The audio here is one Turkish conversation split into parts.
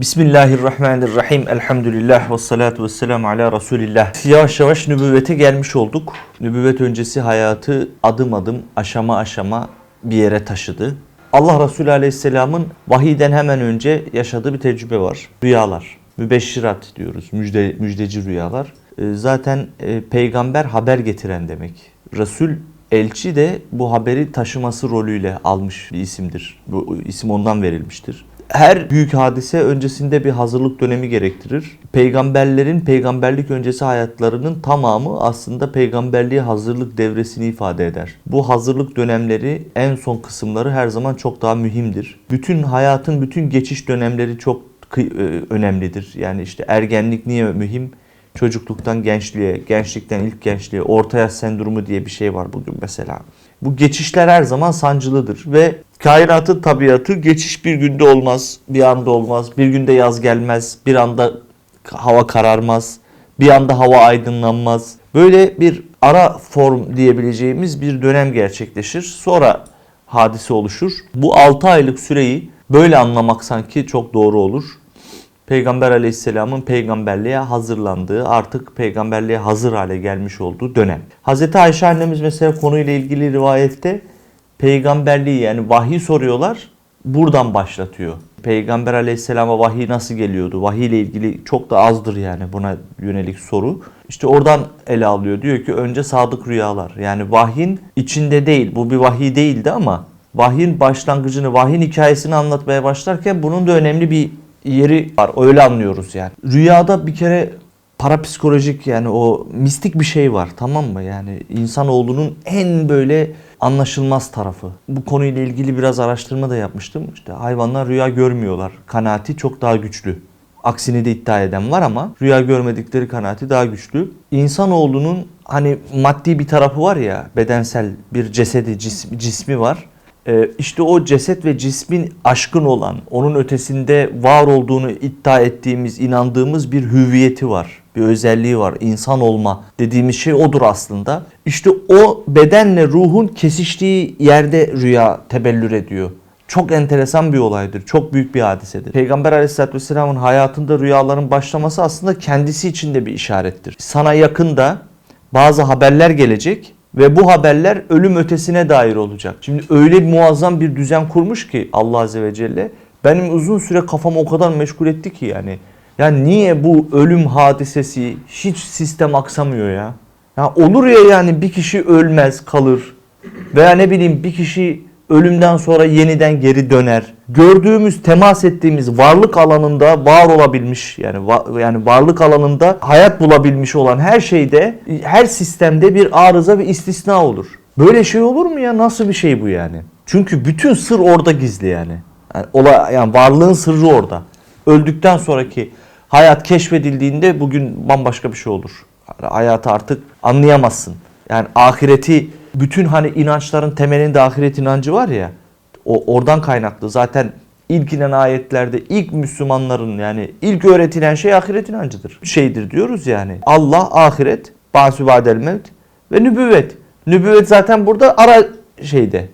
Bismillahirrahmanirrahim. Elhamdülillah ve salatu ve selamu ala Resulillah. Yavaş yavaş nübüvvete gelmiş olduk. Nübüvvet öncesi hayatı adım adım, aşama aşama bir yere taşıdı. Allah Resulü Aleyhisselam'ın vahiyden hemen önce yaşadığı bir tecrübe var. Rüyalar. Mübeşşirat diyoruz. Müjde, müjdeci rüyalar. Ee, Zaten e, peygamber haber getiren demek. Resul elçi de bu haberi taşıması rolüyle almış bir isimdir. Bu isim ondan verilmiştir. Her büyük hadise öncesinde bir hazırlık dönemi gerektirir. Peygamberlerin peygamberlik öncesi hayatlarının tamamı aslında peygamberliğe hazırlık devresini ifade eder. Bu hazırlık dönemleri en son kısımları her zaman çok daha mühimdir. Bütün hayatın bütün geçiş dönemleri çok e, önemlidir. Yani işte ergenlik niye mühim? Çocukluktan gençliğe, gençlikten ilk gençliğe, orta yaş sendromu diye bir şey var bugün mesela. Bu geçişler her zaman sancılıdır ve kainatın tabiatı geçiş bir günde olmaz, bir anda olmaz. Bir günde yaz gelmez, bir anda hava kararmaz, bir anda hava aydınlanmaz. Böyle bir ara form diyebileceğimiz bir dönem gerçekleşir. Sonra hadise oluşur. Bu 6 aylık süreyi böyle anlamak sanki çok doğru olur. Peygamber aleyhisselamın peygamberliğe hazırlandığı, artık peygamberliğe hazır hale gelmiş olduğu dönem. Hazreti Ayşe annemiz mesela konuyla ilgili rivayette peygamberliği yani vahiy soruyorlar, buradan başlatıyor. Peygamber aleyhisselama vahiy nasıl geliyordu? Vahiy ile ilgili çok da azdır yani buna yönelik soru. İşte oradan ele alıyor. Diyor ki önce sadık rüyalar. Yani vahyin içinde değil. Bu bir vahiy değildi ama vahyin başlangıcını, vahyin hikayesini anlatmaya başlarken bunun da önemli bir yeri var. Öyle anlıyoruz yani. Rüyada bir kere parapsikolojik yani o mistik bir şey var tamam mı? Yani insanoğlunun en böyle anlaşılmaz tarafı. Bu konuyla ilgili biraz araştırma da yapmıştım. İşte hayvanlar rüya görmüyorlar. Kanaati çok daha güçlü. Aksini de iddia eden var ama rüya görmedikleri kanaati daha güçlü. İnsanoğlunun hani maddi bir tarafı var ya bedensel bir cesedi cis- cismi var. Ee, işte o ceset ve cismin aşkın olan, onun ötesinde var olduğunu iddia ettiğimiz, inandığımız bir hüviyeti var. Bir özelliği var. İnsan olma dediğimiz şey odur aslında. İşte o bedenle ruhun kesiştiği yerde rüya tebellür ediyor. Çok enteresan bir olaydır. Çok büyük bir hadisedir. Peygamber aleyhissalatü vesselamın hayatında rüyaların başlaması aslında kendisi için de bir işarettir. Sana yakında bazı haberler gelecek ve bu haberler ölüm ötesine dair olacak. Şimdi öyle muazzam bir düzen kurmuş ki Allah Azze ve Celle benim uzun süre kafamı o kadar meşgul etti ki yani. Yani niye bu ölüm hadisesi hiç sistem aksamıyor ya? Ya olur ya yani bir kişi ölmez kalır veya ne bileyim bir kişi ölümden sonra yeniden geri döner. Gördüğümüz, temas ettiğimiz varlık alanında var olabilmiş yani va- yani varlık alanında hayat bulabilmiş olan her şeyde, her sistemde bir arıza ve istisna olur. Böyle şey olur mu ya? Nasıl bir şey bu yani? Çünkü bütün sır orada gizli yani. Yani, ola, yani varlığın sırrı orada. Öldükten sonraki hayat keşfedildiğinde bugün bambaşka bir şey olur. Hayatı artık anlayamazsın. Yani ahireti bütün hani inançların temelinde ahiret inancı var ya. O oradan kaynaklı. Zaten ilk inen ayetlerde ilk Müslümanların yani ilk öğretilen şey ahiret inancıdır. Şeydir diyoruz yani. Allah, ahiret, basü badel mevt ve nübüvvet. Nübüvvet zaten burada ara şeyde.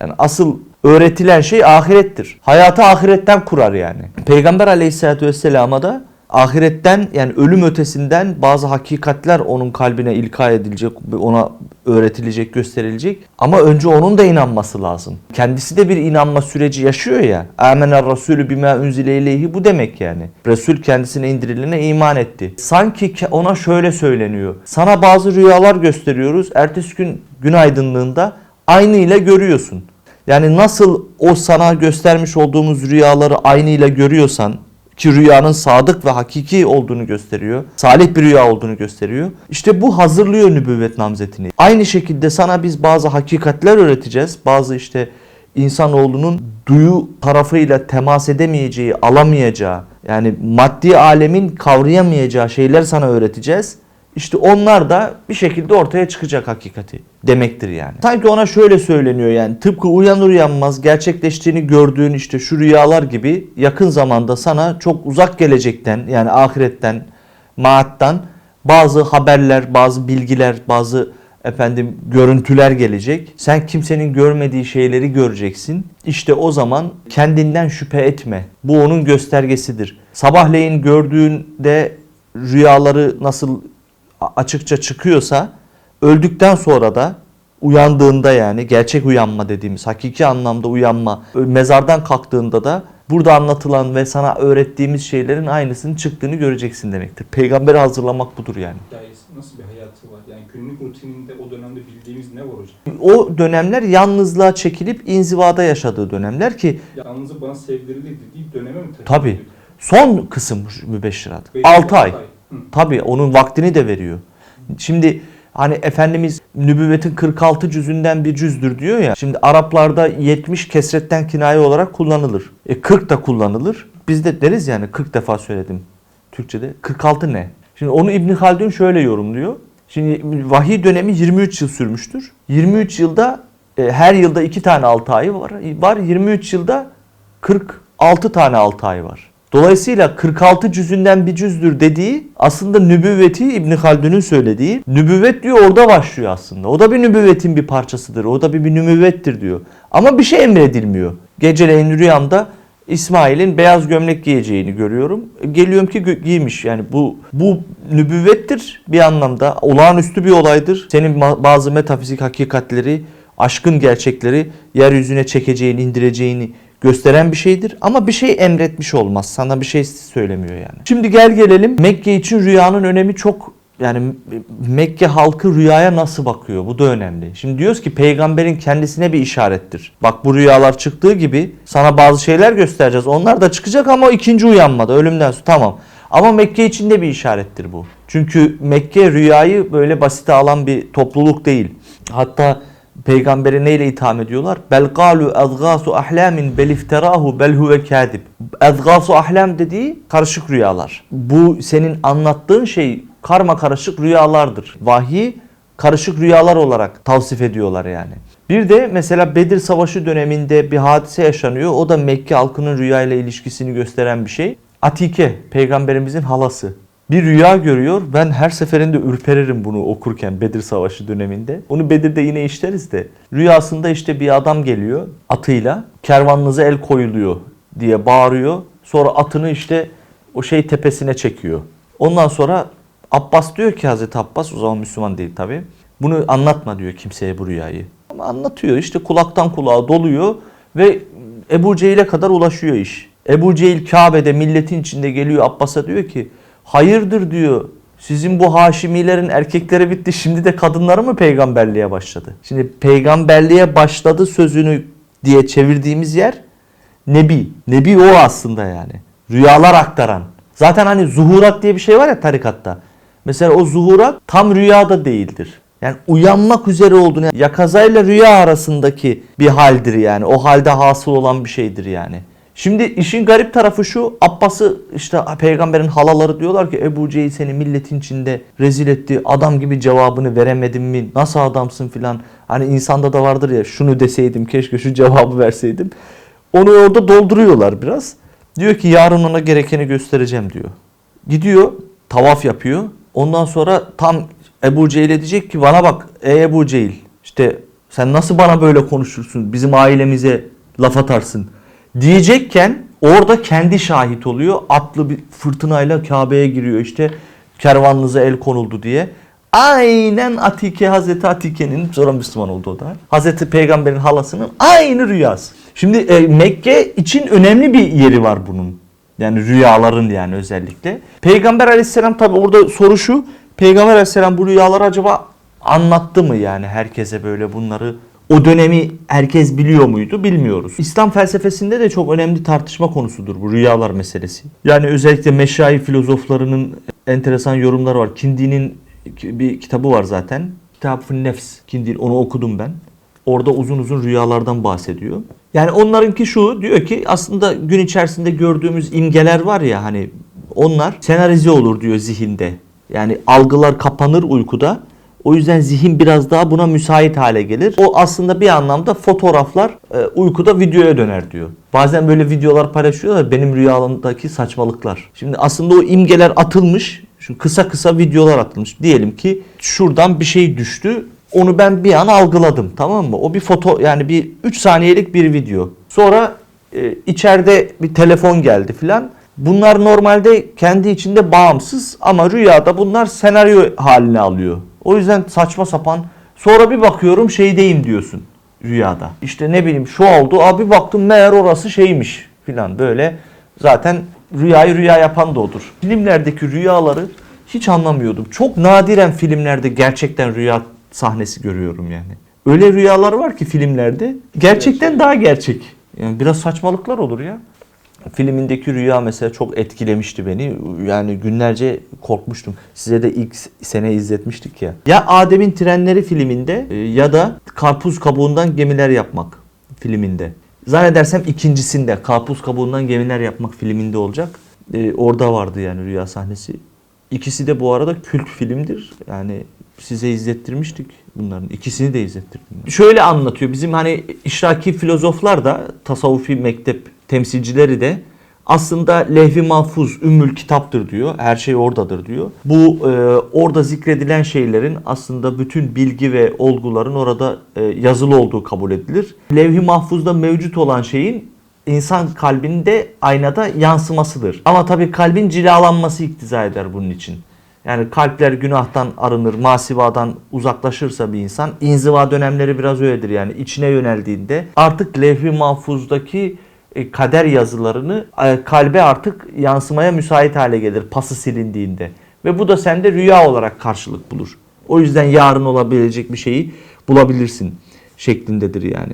Yani asıl öğretilen şey ahirettir. Hayatı ahiretten kurar yani. Peygamber aleyhissalatü vesselama da ahiretten yani ölüm ötesinden bazı hakikatler onun kalbine ilka edilecek, ona öğretilecek, gösterilecek. Ama önce onun da inanması lazım. Kendisi de bir inanma süreci yaşıyor ya. Amener Resulü bima unzile ileyhi bu demek yani. Resul kendisine indirilene iman etti. Sanki ona şöyle söyleniyor. Sana bazı rüyalar gösteriyoruz. Ertesi gün gün aydınlığında aynıyla görüyorsun. Yani nasıl o sana göstermiş olduğumuz rüyaları aynıyla görüyorsan ki rüyanın sadık ve hakiki olduğunu gösteriyor. Salih bir rüya olduğunu gösteriyor. İşte bu hazırlıyor nübüvvet namzetini. Aynı şekilde sana biz bazı hakikatler öğreteceğiz. Bazı işte insanoğlunun duyu tarafıyla temas edemeyeceği, alamayacağı, yani maddi alemin kavrayamayacağı şeyler sana öğreteceğiz. İşte onlar da bir şekilde ortaya çıkacak hakikati demektir yani. Sanki ona şöyle söyleniyor yani tıpkı uyanır uyanmaz gerçekleştiğini gördüğün işte şu rüyalar gibi yakın zamanda sana çok uzak gelecekten yani ahiretten, maattan bazı haberler, bazı bilgiler, bazı Efendim görüntüler gelecek. Sen kimsenin görmediği şeyleri göreceksin. İşte o zaman kendinden şüphe etme. Bu onun göstergesidir. Sabahleyin gördüğünde rüyaları nasıl açıkça çıkıyorsa öldükten sonra da uyandığında yani gerçek uyanma dediğimiz hakiki anlamda uyanma mezardan kalktığında da burada anlatılan ve sana öğrettiğimiz şeylerin aynısının çıktığını göreceksin demektir. Peygamberi hazırlamak budur yani. nasıl bir hayatı var? Yani günlük rutininde o dönemde bildiğimiz ne var hocam? O dönemler yalnızlığa çekilip inzivada yaşadığı dönemler ki Yalnızı bana sevdirildi dediği döneme mi takılıyor? Tabii. son kısım mübeşşirat. Belli 6 altı ay. Tabii onun vaktini de veriyor. Şimdi hani Efendimiz nübüvvetin 46 cüzünden bir cüzdür diyor ya. Şimdi Araplarda 70 kesretten kinaye olarak kullanılır. E 40 da kullanılır. Biz de deriz yani 40 defa söyledim Türkçede. 46 ne? Şimdi onu İbn Haldun şöyle yorumluyor. Şimdi vahiy dönemi 23 yıl sürmüştür. 23 yılda e, her yılda 2 tane 6 ayı var. Var 23 yılda 46 tane 6 ay var. Dolayısıyla 46 cüzünden bir cüzdür dediği aslında nübüvveti İbn Haldun'un söylediği. Nübüvvet diyor orada başlıyor aslında. O da bir nübüvvetin bir parçasıdır. O da bir, bir nübüvvettir diyor. Ama bir şey emredilmiyor. Geceleyin rüyamda İsmail'in beyaz gömlek giyeceğini görüyorum. Geliyorum ki giymiş. Yani bu bu nübüvvettir bir anlamda. Olağanüstü bir olaydır. Senin bazı metafizik hakikatleri, aşkın gerçekleri yeryüzüne çekeceğini, indireceğini gösteren bir şeydir. Ama bir şey emretmiş olmaz. Sana bir şey söylemiyor yani. Şimdi gel gelelim Mekke için rüyanın önemi çok yani Mekke halkı rüyaya nasıl bakıyor? Bu da önemli. Şimdi diyoruz ki peygamberin kendisine bir işarettir. Bak bu rüyalar çıktığı gibi sana bazı şeyler göstereceğiz. Onlar da çıkacak ama ikinci uyanmada ölümden sonra tamam. Ama Mekke için de bir işarettir bu. Çünkü Mekke rüyayı böyle basite alan bir topluluk değil. Hatta peygamberi neyle itham ediyorlar? Bel galu azgasu ahlamin bel ifterahu bel huve kadib. Azgasu ahlam dediği karışık rüyalar. Bu senin anlattığın şey karma karışık rüyalardır. Vahiy karışık rüyalar olarak tavsif ediyorlar yani. Bir de mesela Bedir Savaşı döneminde bir hadise yaşanıyor. O da Mekke halkının rüyayla ilişkisini gösteren bir şey. Atike, peygamberimizin halası. Bir rüya görüyor. Ben her seferinde ürperirim bunu okurken Bedir Savaşı döneminde. Onu Bedir'de yine işleriz de. Rüyasında işte bir adam geliyor atıyla. Kervanınıza el koyuluyor diye bağırıyor. Sonra atını işte o şey tepesine çekiyor. Ondan sonra Abbas diyor ki Hazreti Abbas o zaman Müslüman değil tabi. Bunu anlatma diyor kimseye bu rüyayı. Ama anlatıyor işte kulaktan kulağa doluyor ve Ebu Cehil'e kadar ulaşıyor iş. Ebu Cehil Kabe'de milletin içinde geliyor Abbas'a diyor ki hayırdır diyor. Sizin bu Haşimilerin erkekleri bitti şimdi de kadınları mı peygamberliğe başladı? Şimdi peygamberliğe başladı sözünü diye çevirdiğimiz yer Nebi. Nebi o aslında yani. Rüyalar aktaran. Zaten hani zuhurat diye bir şey var ya tarikatta. Mesela o zuhurat tam rüyada değildir. Yani uyanmak üzere olduğunu, yakazayla rüya arasındaki bir haldir yani. O halde hasıl olan bir şeydir yani. Şimdi işin garip tarafı şu, Abbas'ı işte peygamberin halaları diyorlar ki Ebu Cehil seni milletin içinde rezil etti, adam gibi cevabını veremedin mi, nasıl adamsın filan. Hani insanda da vardır ya şunu deseydim keşke şu cevabı verseydim. Onu orada dolduruyorlar biraz. Diyor ki yarın ona gerekeni göstereceğim diyor. Gidiyor tavaf yapıyor. Ondan sonra tam Ebu Cehil'e diyecek ki bana bak ey Ebu Cehil işte sen nasıl bana böyle konuşursun bizim ailemize laf atarsın diyecekken orada kendi şahit oluyor. Atlı bir fırtınayla Kabe'ye giriyor işte kervanınıza el konuldu diye. Aynen Atike Hazreti Atike'nin sonra Müslüman oldu o da. Hazreti Peygamber'in halasının aynı rüyası. Şimdi e, Mekke için önemli bir yeri var bunun. Yani rüyaların yani özellikle. Peygamber aleyhisselam tabi orada soru şu. Peygamber aleyhisselam bu rüyaları acaba anlattı mı yani herkese böyle bunları? O dönemi herkes biliyor muydu bilmiyoruz. İslam felsefesinde de çok önemli tartışma konusudur bu rüyalar meselesi. Yani özellikle meşayi filozoflarının enteresan yorumları var. Kindi'nin bir kitabı var zaten. Kitab-ı Nefs. Kindi onu okudum ben. Orada uzun uzun rüyalardan bahsediyor. Yani onlarınki şu diyor ki aslında gün içerisinde gördüğümüz imgeler var ya hani onlar senarize olur diyor zihinde. Yani algılar kapanır uykuda. O yüzden zihin biraz daha buna müsait hale gelir. O aslında bir anlamda fotoğraflar e, uykuda videoya döner diyor. Bazen böyle videolar paylaşıyorlar benim rüyalarımdaki saçmalıklar. Şimdi aslında o imgeler atılmış. Şu kısa kısa videolar atılmış. Diyelim ki şuradan bir şey düştü. Onu ben bir an algıladım tamam mı? O bir foto yani bir 3 saniyelik bir video. Sonra e, içeride bir telefon geldi filan. Bunlar normalde kendi içinde bağımsız ama rüyada bunlar senaryo haline alıyor. O yüzden saçma sapan. Sonra bir bakıyorum şeydeyim diyorsun rüyada. İşte ne bileyim şu oldu. Abi baktım meğer orası şeymiş filan böyle. Zaten rüyayı rüya yapan da odur. Filmlerdeki rüyaları hiç anlamıyordum. Çok nadiren filmlerde gerçekten rüya sahnesi görüyorum yani. Öyle rüyalar var ki filmlerde gerçekten daha gerçek. Yani biraz saçmalıklar olur ya. Filmindeki rüya mesela çok etkilemişti beni. Yani günlerce korkmuştum. Size de ilk sene izletmiştik ya. Ya Adem'in Trenleri filminde e, ya da Karpuz Kabuğundan Gemiler Yapmak filminde. Zannedersem ikincisinde Karpuz Kabuğundan Gemiler Yapmak filminde olacak. E, orada vardı yani rüya sahnesi. İkisi de bu arada kült filmdir. Yani size izlettirmiştik bunların. ikisini de izlettirdim. Şöyle anlatıyor. Bizim hani işraki filozoflar da tasavvufi mektep temsilcileri de aslında lehvi mahfuz ümmül kitaptır diyor. Her şey oradadır diyor. Bu e, orada zikredilen şeylerin aslında bütün bilgi ve olguların orada e, yazılı olduğu kabul edilir. Levh-i mahfuzda mevcut olan şeyin insan kalbinde aynada yansımasıdır. Ama tabii kalbin cilalanması iktiza eder bunun için. Yani kalpler günahtan arınır, masivadan uzaklaşırsa bir insan, inziva dönemleri biraz öyledir yani içine yöneldiğinde artık levh-i mahfuzdaki kader yazılarını e, kalbe artık yansımaya müsait hale gelir pası silindiğinde. Ve bu da sende rüya olarak karşılık bulur. O yüzden yarın olabilecek bir şeyi bulabilirsin şeklindedir yani.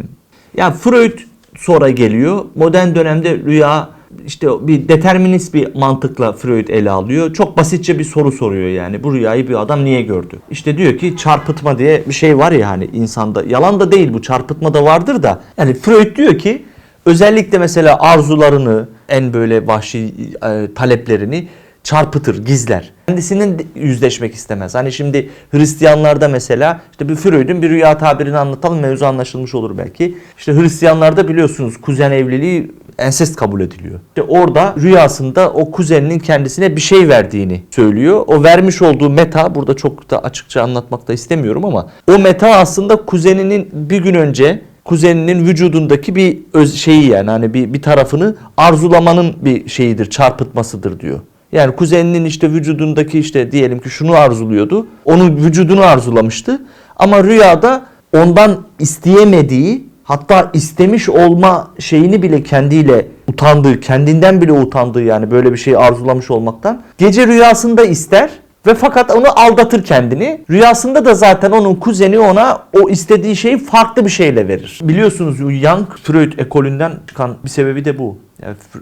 Yani Freud sonra geliyor. Modern dönemde rüya işte bir determinist bir mantıkla Freud ele alıyor. Çok basitçe bir soru soruyor yani. Bu rüyayı bir adam niye gördü? İşte diyor ki çarpıtma diye bir şey var ya hani insanda. Yalan da değil bu çarpıtma da vardır da. Yani Freud diyor ki özellikle mesela arzularını en böyle vahşi e, taleplerini çarpıtır, gizler. Kendisinin yüzleşmek istemez. Hani şimdi Hristiyanlarda mesela işte bir Freud'un bir rüya tabirini anlatalım mevzu anlaşılmış olur belki. İşte Hristiyanlarda biliyorsunuz kuzen evliliği ensest kabul ediliyor. İşte orada rüyasında o kuzeninin kendisine bir şey verdiğini söylüyor. O vermiş olduğu meta burada çok da açıkça anlatmak da istemiyorum ama o meta aslında kuzeninin bir gün önce kuzeninin vücudundaki bir öz şeyi yani hani bir, bir tarafını arzulamanın bir şeyidir, çarpıtmasıdır diyor. Yani kuzeninin işte vücudundaki işte diyelim ki şunu arzuluyordu. Onun vücudunu arzulamıştı. Ama rüyada ondan isteyemediği hatta istemiş olma şeyini bile kendiyle utandığı, kendinden bile utandığı yani böyle bir şeyi arzulamış olmaktan. Gece rüyasında ister ve fakat onu aldatır kendini. Rüyasında da zaten onun kuzeni ona o istediği şeyi farklı bir şeyle verir. Biliyorsunuz Young Freud ekolünden çıkan bir sebebi de bu.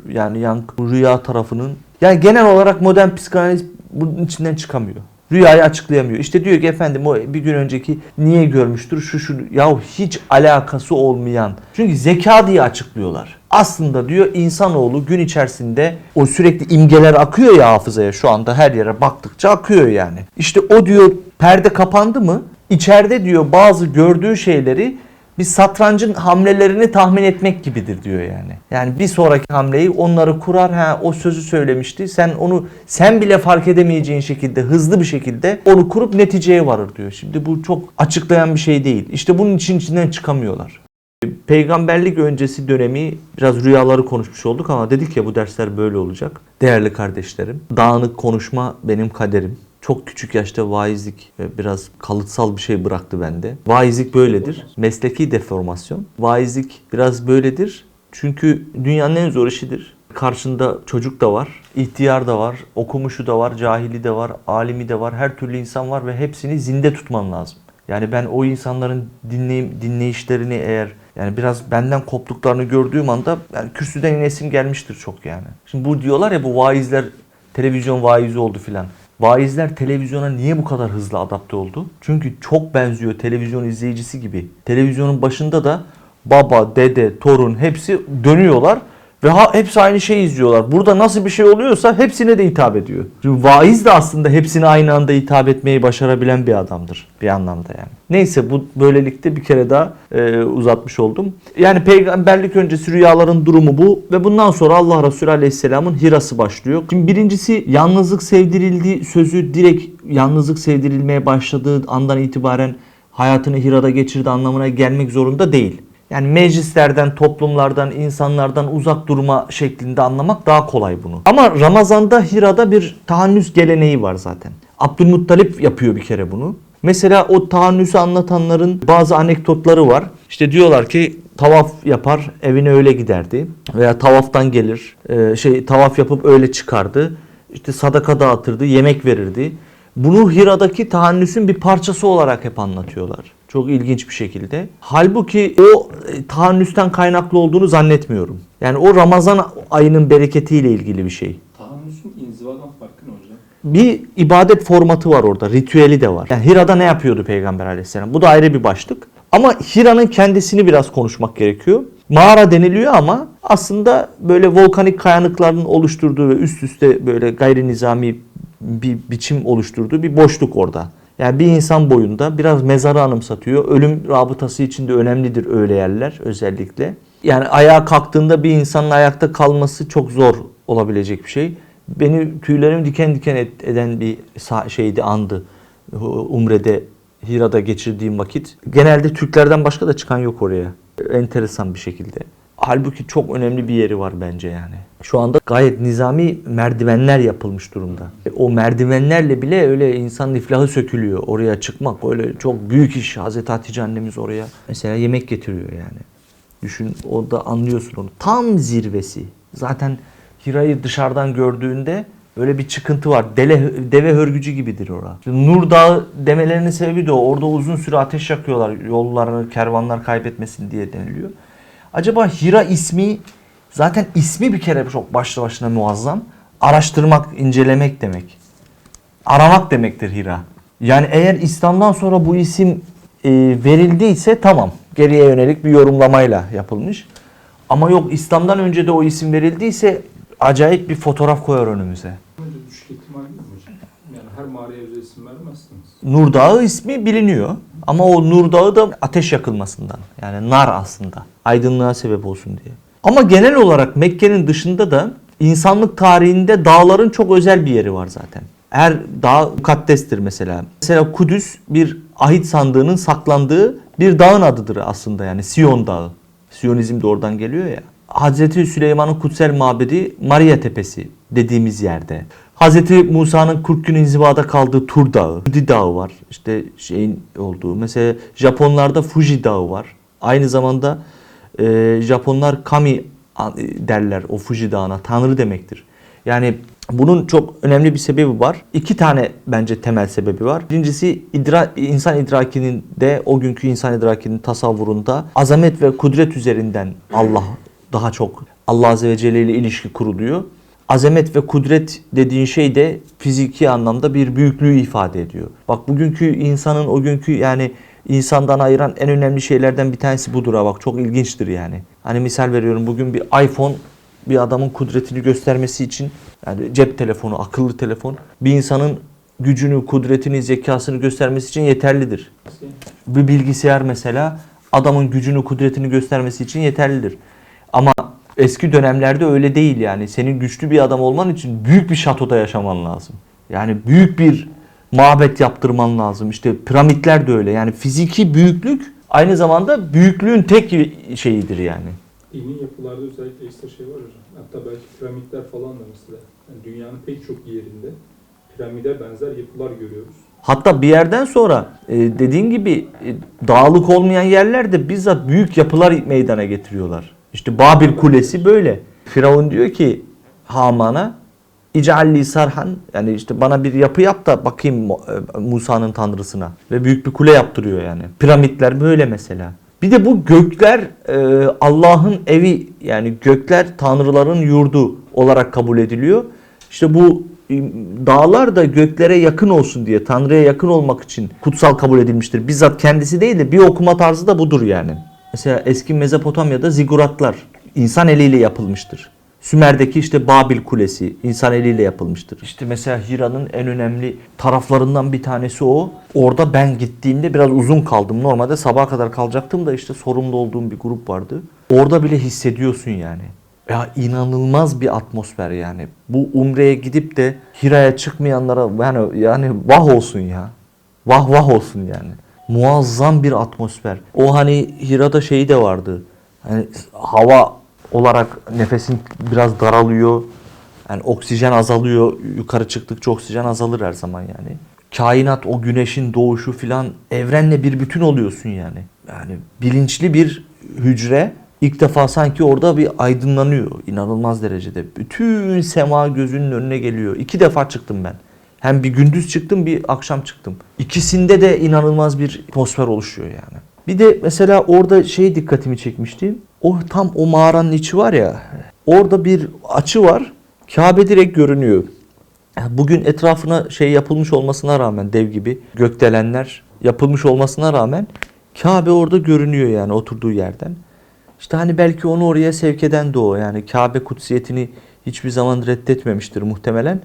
Yani, Young rüya tarafının yani genel olarak modern psikanaliz bunun içinden çıkamıyor. Rüyayı açıklayamıyor. İşte diyor ki efendim o bir gün önceki niye görmüştür şu şu ya hiç alakası olmayan. Çünkü zeka diye açıklıyorlar. Aslında diyor insanoğlu gün içerisinde o sürekli imgeler akıyor ya hafızaya şu anda her yere baktıkça akıyor yani. İşte o diyor perde kapandı mı içeride diyor bazı gördüğü şeyleri bir satrancın hamlelerini tahmin etmek gibidir diyor yani. Yani bir sonraki hamleyi onları kurar ha o sözü söylemişti. Sen onu sen bile fark edemeyeceğin şekilde hızlı bir şekilde onu kurup neticeye varır diyor. Şimdi bu çok açıklayan bir şey değil. İşte bunun için içinden çıkamıyorlar. Peygamberlik öncesi dönemi biraz rüyaları konuşmuş olduk ama dedik ya bu dersler böyle olacak. Değerli kardeşlerim, dağınık konuşma benim kaderim. Çok küçük yaşta vaizlik e, biraz kalıtsal bir şey bıraktı bende. Vaizlik böyledir. Mesleki deformasyon. Vaizlik biraz böyledir. Çünkü dünyanın en zor işidir. Karşında çocuk da var, ihtiyar da var, okumuşu da var, cahili de var, alimi de var, her türlü insan var ve hepsini zinde tutman lazım. Yani ben o insanların dinleyim, dinleyişlerini eğer yani biraz benden koptuklarını gördüğüm anda yani kürsüden inesim gelmiştir çok yani. Şimdi bu diyorlar ya bu vaizler televizyon vaizi oldu filan. Vaizler televizyona niye bu kadar hızlı adapte oldu? Çünkü çok benziyor televizyon izleyicisi gibi. Televizyonun başında da baba, dede, torun hepsi dönüyorlar ve ha, hepsi aynı şeyi izliyorlar. Burada nasıl bir şey oluyorsa hepsine de hitap ediyor. Çünkü vaiz de aslında hepsine aynı anda hitap etmeyi başarabilen bir adamdır bir anlamda yani. Neyse bu böylelikle bir kere daha e, uzatmış oldum. Yani peygamberlik öncesi rüyaların durumu bu ve bundan sonra Allah Resulü Aleyhisselam'ın hirası başlıyor. Şimdi birincisi yalnızlık sevdirildiği sözü direkt yalnızlık sevdirilmeye başladığı andan itibaren hayatını Hira'da geçirdi anlamına gelmek zorunda değil. Yani meclislerden, toplumlardan, insanlardan uzak durma şeklinde anlamak daha kolay bunu. Ama Ramazan'da Hira'da bir tahannüs geleneği var zaten. Abdülmuttalip yapıyor bir kere bunu. Mesela o tahannüsü anlatanların bazı anekdotları var. İşte diyorlar ki tavaf yapar evine öyle giderdi. Veya tavaftan gelir e, şey tavaf yapıp öyle çıkardı. İşte sadaka dağıtırdı, yemek verirdi. Bunu Hira'daki tahannüsün bir parçası olarak hep anlatıyorlar. Çok ilginç bir şekilde. Halbuki o e, tahannüsten kaynaklı olduğunu zannetmiyorum. Yani o Ramazan ayının bereketiyle ilgili bir şey. Tahannüsün inzivadan farkı ne hocam? Bir ibadet formatı var orada, ritüeli de var. Yani Hira'da ne yapıyordu Peygamber aleyhisselam? Bu da ayrı bir başlık. Ama Hira'nın kendisini biraz konuşmak gerekiyor. Mağara deniliyor ama aslında böyle volkanik kayanıkların oluşturduğu ve üst üste böyle gayri nizami bir biçim oluşturduğu bir boşluk orada. Yani bir insan boyunda biraz mezarı anımsatıyor. Ölüm rabıtası için de önemlidir öyle yerler özellikle. Yani ayağa kalktığında bir insanın ayakta kalması çok zor olabilecek bir şey. Beni tüylerim diken diken eden bir şeydi andı. Umre'de Hira'da geçirdiğim vakit. Genelde Türklerden başka da çıkan yok oraya. Enteresan bir şekilde. Halbuki çok önemli bir yeri var bence yani. Şu anda gayet nizami merdivenler yapılmış durumda. E, O merdivenlerle bile öyle insan iflahı sökülüyor. Oraya çıkmak öyle çok büyük iş. Hazreti Hatice annemiz oraya mesela yemek getiriyor yani. Düşün orada anlıyorsun onu. Tam zirvesi. Zaten Hira'yı dışarıdan gördüğünde öyle bir çıkıntı var. Dele, deve hörgücü gibidir orası. Nur Dağı demelerinin sebebi de o. Orada uzun süre ateş yakıyorlar. Yollarını kervanlar kaybetmesin diye deniliyor. Acaba Hira ismi zaten ismi bir kere çok başlı başına muazzam. Araştırmak, incelemek demek. Aramak demektir Hira. Yani eğer İslam'dan sonra bu isim e, verildiyse tamam. Geriye yönelik bir yorumlamayla yapılmış. Ama yok İslam'dan önce de o isim verildiyse acayip bir fotoğraf koyar önümüze. Önce düşük ihtimal değil mi hocam? Yani her mağaraya özel isim vermezsiniz. Nur Dağı ismi biliniyor. Ama o Nur Dağı da ateş yakılmasından. Yani nar aslında. Aydınlığa sebep olsun diye. Ama genel olarak Mekke'nin dışında da insanlık tarihinde dağların çok özel bir yeri var zaten. Her dağ mukaddestir mesela. Mesela Kudüs bir ahit sandığının saklandığı bir dağın adıdır aslında yani Siyon Dağı. Siyonizm de oradan geliyor ya. Hazreti Süleyman'ın kutsal mabedi Maria Tepesi dediğimiz yerde. Hazreti Musa'nın 40 gün inzivada kaldığı Tur Dağı, Fuji Dağı var. İşte şeyin olduğu. Mesela Japonlarda Fuji Dağı var. Aynı zamanda e, Japonlar Kami derler o Fuji Dağı'na. Tanrı demektir. Yani bunun çok önemli bir sebebi var. İki tane bence temel sebebi var. Birincisi idra insan idrakinin de o günkü insan idrakinin tasavvurunda azamet ve kudret üzerinden Allah daha çok Allah Azze ve Celle ile ilişki kuruluyor. Azamet ve kudret dediğin şey de fiziki anlamda bir büyüklüğü ifade ediyor. Bak bugünkü insanın o günkü yani insandan ayıran en önemli şeylerden bir tanesi budur ha bak çok ilginçtir yani. Hani misal veriyorum bugün bir iPhone bir adamın kudretini göstermesi için yani cep telefonu, akıllı telefon bir insanın gücünü, kudretini, zekasını göstermesi için yeterlidir. Bir bilgisayar mesela adamın gücünü, kudretini göstermesi için yeterlidir. Ama eski dönemlerde öyle değil yani. Senin güçlü bir adam olman için büyük bir şatoda yaşaman lazım. Yani büyük bir mabet yaptırman lazım. İşte piramitler de öyle. Yani fiziki büyüklük aynı zamanda büyüklüğün tek şeyidir yani. Dini yapılarda özellikle ekstra şey var hocam. Hatta belki piramitler falan da mesela. Yani dünyanın pek çok yerinde piramide benzer yapılar görüyoruz. Hatta bir yerden sonra e, dediğin gibi e, dağlık olmayan yerlerde bizzat büyük yapılar meydana getiriyorlar. İşte Babil Kulesi böyle. Firavun diyor ki Haman'a İcalli sarhan yani işte bana bir yapı yap da bakayım e, Musa'nın tanrısına ve büyük bir kule yaptırıyor yani. Piramitler böyle mesela. Bir de bu gökler e, Allah'ın evi yani gökler tanrıların yurdu olarak kabul ediliyor. İşte bu e, dağlar da göklere yakın olsun diye Tanrı'ya yakın olmak için kutsal kabul edilmiştir. Bizzat kendisi değil de bir okuma tarzı da budur yani. Mesela eski Mezopotamya'da ziguratlar insan eliyle yapılmıştır. Sümer'deki işte Babil Kulesi insan eliyle yapılmıştır. İşte mesela Hira'nın en önemli taraflarından bir tanesi o. Orada ben gittiğimde biraz uzun kaldım. Normalde sabaha kadar kalacaktım da işte sorumlu olduğum bir grup vardı. Orada bile hissediyorsun yani. Ya inanılmaz bir atmosfer yani. Bu Umre'ye gidip de Hira'ya çıkmayanlara yani yani vah olsun ya. Vah vah olsun yani. Muazzam bir atmosfer. O hani Hira'da şeyi de vardı. Hani hava olarak nefesin biraz daralıyor. Yani oksijen azalıyor. Yukarı çıktıkça oksijen azalır her zaman yani. Kainat o güneşin doğuşu filan evrenle bir bütün oluyorsun yani. Yani bilinçli bir hücre ilk defa sanki orada bir aydınlanıyor inanılmaz derecede. Bütün sema gözünün önüne geliyor. İki defa çıktım ben. Hem bir gündüz çıktım bir akşam çıktım. İkisinde de inanılmaz bir atmosfer oluşuyor yani. Bir de mesela orada şey dikkatimi çekmişti. O tam o mağaranın içi var ya. Orada bir açı var. Kabe direkt görünüyor. Bugün etrafına şey yapılmış olmasına rağmen dev gibi gökdelenler yapılmış olmasına rağmen Kabe orada görünüyor yani oturduğu yerden. İşte hani belki onu oraya sevk eden de o. Yani Kabe kutsiyetini hiçbir zaman reddetmemiştir muhtemelen.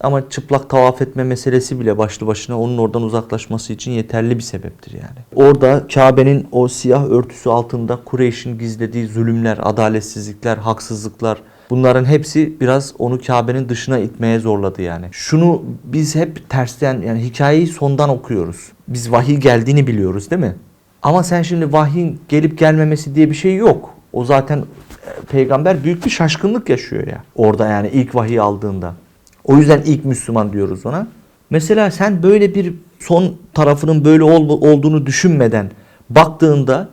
Ama çıplak tavaf etme meselesi bile başlı başına onun oradan uzaklaşması için yeterli bir sebeptir yani. Orada Kabe'nin o siyah örtüsü altında Kureyş'in gizlediği zulümler, adaletsizlikler, haksızlıklar bunların hepsi biraz onu Kabe'nin dışına itmeye zorladı yani. Şunu biz hep tersten yani hikayeyi sondan okuyoruz. Biz vahiy geldiğini biliyoruz değil mi? Ama sen şimdi vahyin gelip gelmemesi diye bir şey yok. O zaten e, peygamber büyük bir şaşkınlık yaşıyor ya. Orada yani ilk vahiy aldığında. O yüzden ilk Müslüman diyoruz ona. Mesela sen böyle bir son tarafının böyle ol- olduğunu düşünmeden baktığında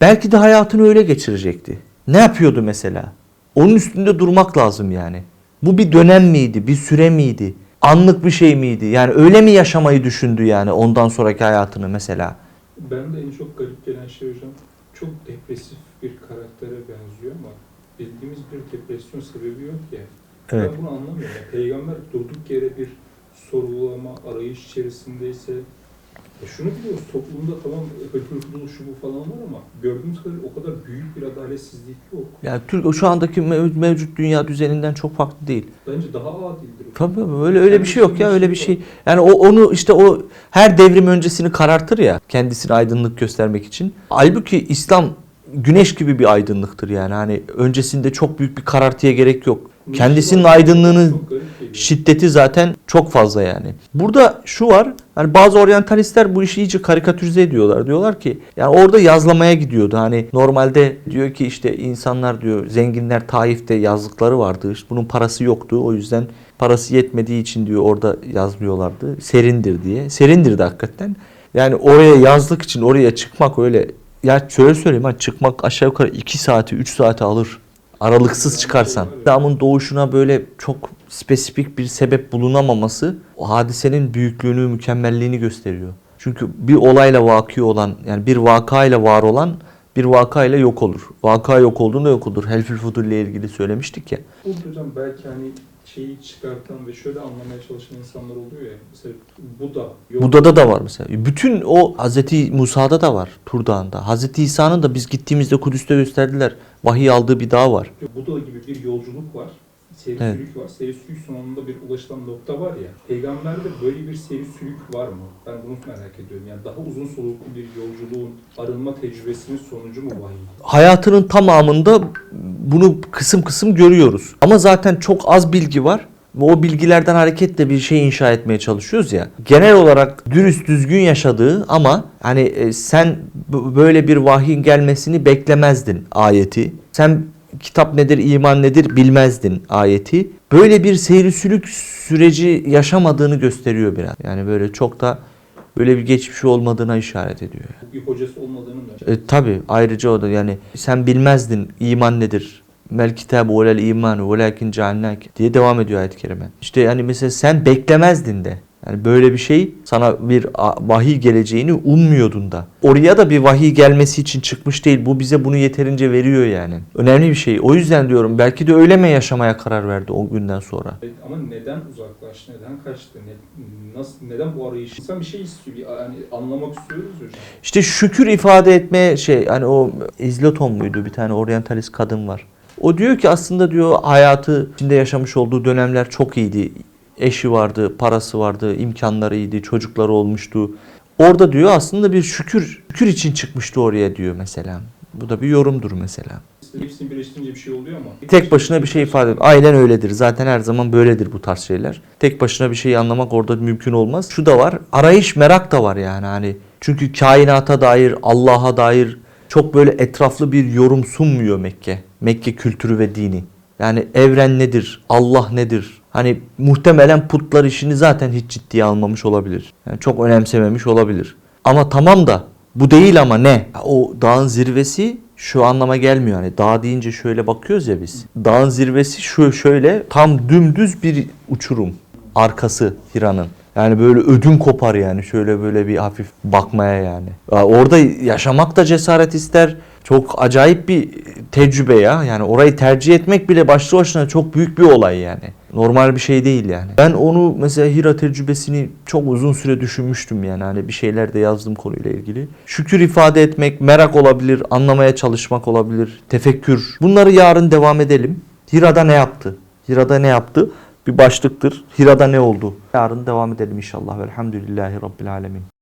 belki de hayatını öyle geçirecekti. Ne yapıyordu mesela? Onun üstünde durmak lazım yani. Bu bir dönem miydi? Bir süre miydi? Anlık bir şey miydi? Yani öyle mi yaşamayı düşündü yani ondan sonraki hayatını mesela? Ben de en çok garip gelen şey hocam çok depresif bir karaktere benziyor ama bildiğimiz bir depresyon sebebi yok ya. Evet. Ben bunu anlamıyorum. Peygamber durduk yere bir sorgulama, arayış içerisindeyse e şunu biliyoruz toplumda tamam hırhırlı şu bu falan var ama gördüğümüz kadarıyla o kadar büyük bir adaletsizlik yok. Yani Türk şu andaki mev- mevcut dünya düzeninden çok farklı değil. Bence daha adildir. Tabii öyle öyle bir şey yok ya öyle bir şey. Yani o onu işte o her devrim öncesini karartır ya kendisine aydınlık göstermek için. Halbuki İslam güneş gibi bir aydınlıktır yani. Hani öncesinde çok büyük bir karartıya gerek yok. Kendisinin aydınlığını şiddeti zaten çok fazla yani. Burada şu var. Hani bazı oryantalistler bu işi iyice karikatürize ediyorlar. Diyorlar ki yani orada yazlamaya gidiyordu. Hani normalde diyor ki işte insanlar diyor zenginler Taif'te yazlıkları vardı. İşte bunun parası yoktu. O yüzden parası yetmediği için diyor orada yazmıyorlardı. Serindir diye. Serindir de hakikaten. Yani oraya yazlık için oraya çıkmak öyle ya şöyle söyleyeyim ha çıkmak aşağı yukarı 2 saati 3 saati alır. Aralıksız çıkarsan. İslam'ın doğuşuna böyle çok spesifik bir sebep bulunamaması o hadisenin büyüklüğünü, mükemmelliğini gösteriyor. Çünkü bir olayla vaki olan yani bir vakayla var olan bir vakayla yok olur. Vaka yok olduğunda yok olur. Helfül Fudur ile ilgili söylemiştik ya. Hocam belki hani şeyi çıkartan ve şöyle anlamaya çalışan insanlar oluyor ya. Mesela Buda. yok. Buda'da da var mesela. Bütün o Hazreti Musa'da da var. Tur Dağı'nda. Hazreti İsa'nın da biz gittiğimizde Kudüs'te gösterdiler. Vahiy aldığı bir dağ var. Buda gibi bir yolculuk var. Seri Evet. sülük var. Seri sülük sonunda bir ulaşılan nokta var ya. Peygamberde böyle bir seri sülük var mı? Ben bunu merak ediyorum. Yani daha uzun soluklu bir yolculuğun arınma tecrübesinin sonucu mu vahiy? hayatının tamamında bunu kısım kısım görüyoruz. Ama zaten çok az bilgi var. Ve o bilgilerden hareketle bir şey inşa etmeye çalışıyoruz ya. Genel olarak dürüst düzgün yaşadığı ama hani e, sen böyle bir vahyin gelmesini beklemezdin ayeti. Sen kitap nedir, iman nedir bilmezdin ayeti. Böyle bir seyri sülük süreci yaşamadığını gösteriyor biraz. Yani böyle çok da böyle bir geçmişi olmadığına işaret ediyor. Bir hocası olmadığının da. E, Tabi ayrıca o da yani sen bilmezdin iman nedir. Mel kitabu velel iman velakin cealnak diye devam ediyor ayet-i kerime. İşte yani mesela sen beklemezdin de. Yani böyle bir şey sana bir vahiy geleceğini ummuyordun da. Oraya da bir vahiy gelmesi için çıkmış değil. Bu bize bunu yeterince veriyor yani. Önemli bir şey. O yüzden diyorum belki de öyle mi yaşamaya karar verdi o günden sonra. Evet, Ama neden uzaklaştı, neden kaçtı, ne, nasıl, neden bu arayış? İnsan bir şey istiyor, yani anlamak istiyoruz hocam. İşte şükür ifade etmeye şey hani o İzloton muydu bir tane oryantalist kadın var. O diyor ki aslında diyor hayatı içinde yaşamış olduğu dönemler çok iyiydi. Eşi vardı, parası vardı, imkanları iyiydi, çocukları olmuştu. Orada diyor aslında bir şükür şükür için çıkmıştı oraya diyor mesela. Bu da bir yorumdur mesela. Hepsini birleştirince bir şey oluyor ama. Tek başına bir şey ifade ediyor. Aynen öyledir. Zaten her zaman böyledir bu tarz şeyler. Tek başına bir şeyi anlamak orada mümkün olmaz. Şu da var. Arayış, merak da var yani. Hani Çünkü kainata dair, Allah'a dair çok böyle etraflı bir yorum sunmuyor Mekke. Mekke kültürü ve dini. Yani evren nedir? Allah nedir? Hani muhtemelen putlar işini zaten hiç ciddiye almamış olabilir. Yani çok önemsememiş olabilir. Ama tamam da bu değil ama ne? O dağın zirvesi şu anlama gelmiyor. Hani dağ deyince şöyle bakıyoruz ya biz. Dağın zirvesi şu şöyle tam dümdüz bir uçurum. Arkası Hira'nın. Yani böyle ödüm kopar yani şöyle böyle bir hafif bakmaya yani. Ya Orada yaşamak da cesaret ister. Çok acayip bir tecrübe ya. Yani orayı tercih etmek bile başlı başına çok büyük bir olay yani. Normal bir şey değil yani. Ben onu mesela Hira tecrübesini çok uzun süre düşünmüştüm yani. Hani bir şeyler de yazdım konuyla ilgili. Şükür ifade etmek, merak olabilir, anlamaya çalışmak olabilir, tefekkür. Bunları yarın devam edelim. Hira'da ne yaptı? Hira'da ne yaptı? Bir başlıktır. Hira'da ne oldu? Yarın devam edelim inşallah. Velhamdülillahi Rabbil Alemin.